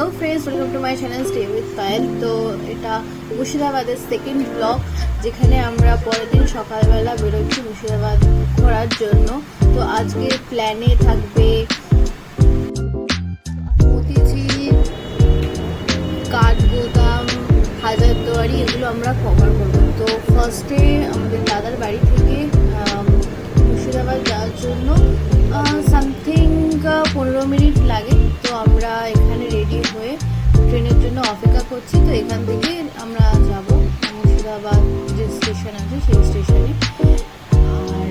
Hello friends welcome to my channel stay with Payel তো এটা মুর্শিদাবাদের সেকেন্ড ব্লগ যেখানে আমরা পরের দিন সকালবেলা বেরোচ্ছি মুর্শিদাবাদ ঘোরার জন্য। তো আজকে প্ল্যানে থাকবে মতিঝিল কাঠগোদাম হাজারদুয়ারি এগুলো আমরা কভার করব। তো ফার্স্টে আমাদের দাদার বাড়ি থেকে মুর্শিদাবাদ যাওয়ার জন্য সামথিং স্টেশন আছে, সেই স্টেশনে আর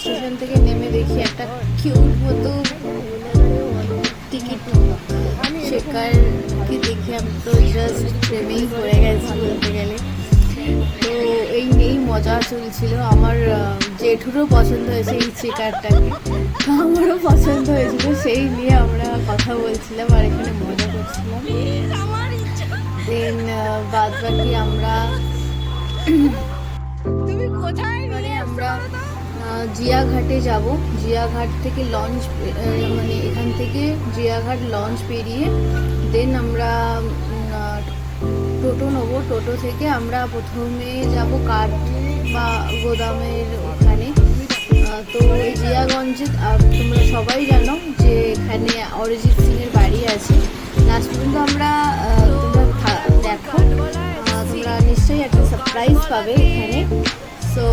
স্টেশন থেকে নেমে দেখি একটা কিউট মতো টিকিট শেখারকে দেখে আমি তো জাস্ট প্রেমেই পড়ে গেছি বলতে গেলে। তো এই নিয়েই মজা চলছিল। আমার জেঠুরও পছন্দ হয়েছে এই চেকারটাকে আমারও পছন্দ হয়েছিল, সেই নিয়ে আমরা কথা বলছিলাম আর এখানে মজা করছিলাম। দেন বাদ বাকি আমরা তুমি কোথায় আমরা জিয়াঘাটে যাব। জিয়াঘাট থেকে লঞ্চ মানে এখান থেকে জিয়াঘাট লঞ্চ পেরিয়ে দেন আমরা টোটো নেব। টোটো থেকে আমরা প্রথমে যাব কাঠ বা গোদামের ওখানে। তো এই জিয়াগঞ্জে তোমরা সবাই জানো যে এখানে অরিজিৎ সিং এর বাড়ি আছে। লাস্ট পর্যন্ত আমরা পাবে এখানে। সো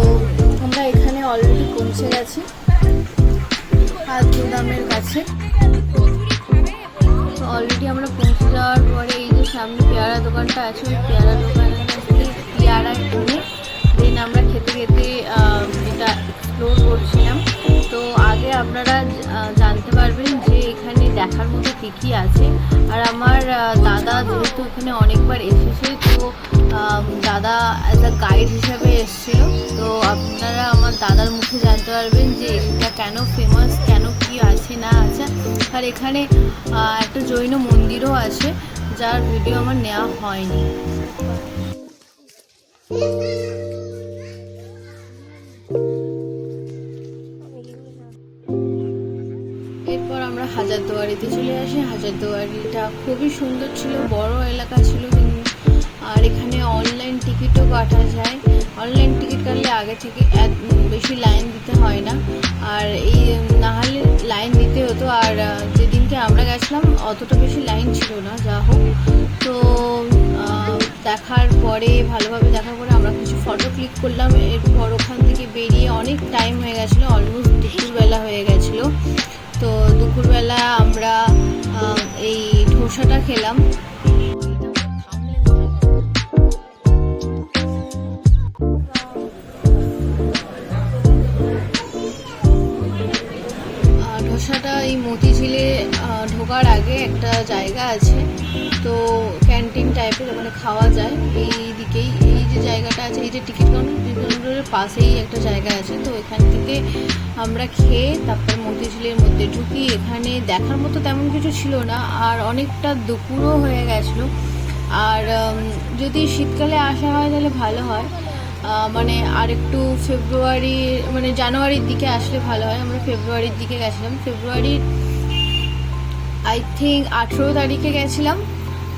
আমরা এখানে অলরেডি পৌঁছে গেছি। হাত গুদামের কাছে। তো অলরেডি আমরা পৌঁছে যাওয়ার পরে এই যে সামনে পেয়ারা দোকানটা আছে, ওই পেয়ারা থেকে পেয়ারা কিনে দেন আমরা খেতে খেতে এটা এক্সপ্লোর করছিলাম। তো আগে আপনারা জানতে পারবেন যে এখানে দেখার মতো কী কী আছে? আর আমার দাদা যেহেতু এখানে অনেকবার এসেছে, তো দাদা অ্যাজ আ গাইড হিসাবে এসেছিল। তো আপনারা আমার দাদার মুখে জানতে পারবেন যে এটা কেন ফেমাস কেন কি আছে, না আছে। আর এখানে একটা জৈন মন্দিরও আছে, যার ভিডিও আমার নেওয়া হয়নি। হাজারদুয়ারিতে চলে আসি। হাজারদুয়ারিটা খুবই সুন্দর ছিল, বড় এলাকা ছিল আর এখানে অনলাইন টিকিটও কাটা যায়। অনলাইন টিকিট কাটলে আগে থেকে এত বেশি লাইন দিতে হয় না। আর এই না হলে লাইন দিতে হতো। আর যেদিনকে আমরা গেছিলাম অতটা বেশি লাইন ছিল না, যা হোক। তো দেখার পরে, ভালোভাবে দেখার পরে আমরা কিছু ফটো ক্লিক করলাম। এরপর ওখান থেকে বেরিয়ে অনেক টাইম হয়ে গেছিল অলমোস্ট দুপুরবেলা হয়ে গেছিল তো দুপুরবেলা আমরা এই ধোসাটা খেলাম। ধোসাটা এই মতিঝিলে ঢোকার আগে একটা জায়গা আছে। তো ক্যান্টিন টাইপের ওখানে খাওয়া যায়। এই দিকেই, এই যে জায়গাটা আছে, এই যে টিকিট কাউন্টারের পাশেই একটা জায়গা আছে। তো এখান থেকে আমরা খেয়ে তারপর মতিঝিলের মধ্যে ঢুকি। এখানে দেখার মতো তেমন কিছু ছিল না, আর অনেকটা দুপুরও হয়ে গেছিল। আর যদি শীতকালে আসা হয় তাহলে ভালো হয়। মানে আর একটু ফেব্রুয়ারি মানে জানুয়ারির দিকে আসলে ভালো হয়। আমরা ফেব্রুয়ারির দিকে গেছিলাম। ফেব্রুয়ারির আই থিঙ্ক আঠেরো তারিখে গেছিলাম।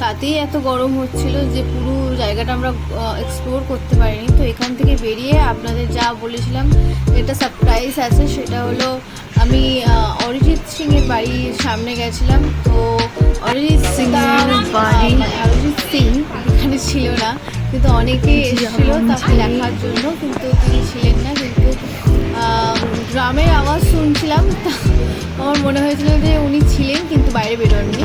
তাতেই এত গরম হচ্ছিল যে পুরো জায়গাটা আমরা এক্সপ্লোর করতে পারিনি। তো এখান থেকে বেরিয়ে আপনাদের যা বলেছিলাম যেটা সারপ্রাইজ আছে সেটা হলো আমি অরিজিৎ সিং এর বাড়ির সামনে গেছিলাম। তো অরিজিৎ সিং অরিজিৎ সিং এখানে ছিল না কিন্তু অনেকে এসেছিল তাকে দেখার জন্য কিন্তু তিনি ছিলেন না কিন্তু আহ, ড্রামের আওয়াজ শুনছিলাম। আমার মনে হয়েছিল যে উনি ছিলেন কিন্তু বাইরে বেরোননি।